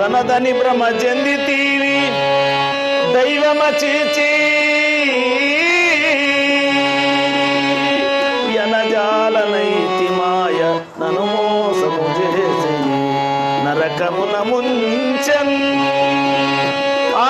తనదని భ్రమ చెందితీవి. దైవమ చేచి ఎనజాలనైతి మాయ నను మోసము చేసి నరకమున ముంచన్. ఆ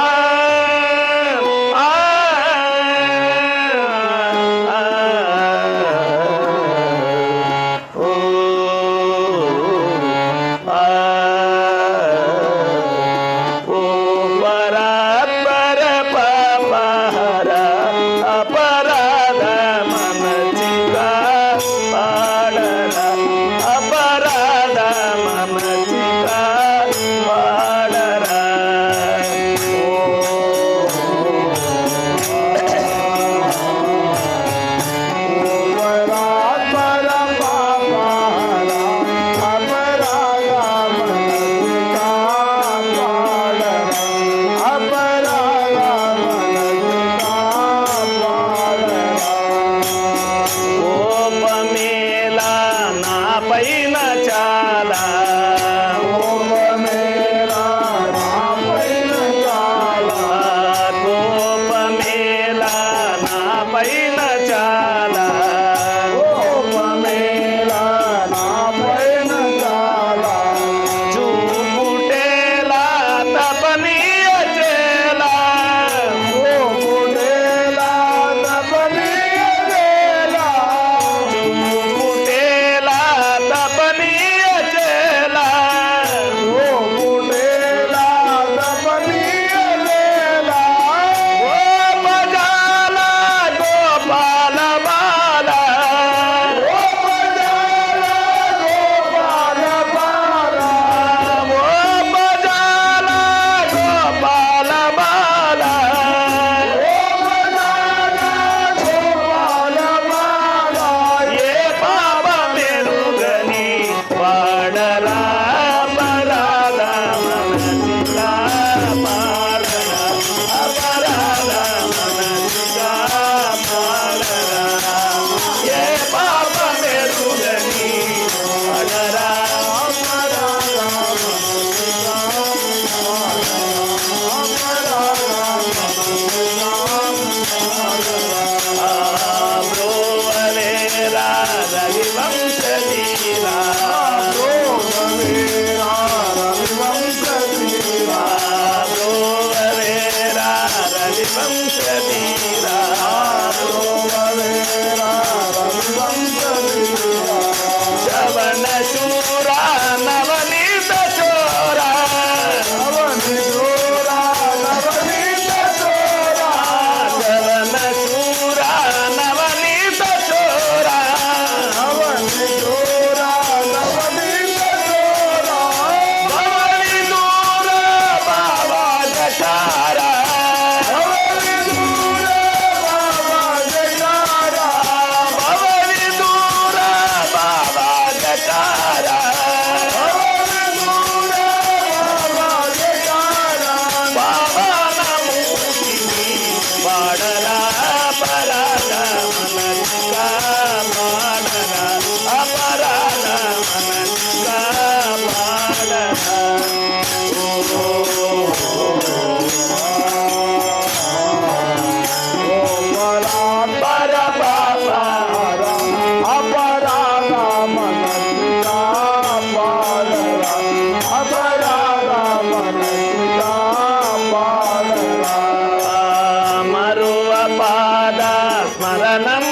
tanam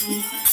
Mm-hmm.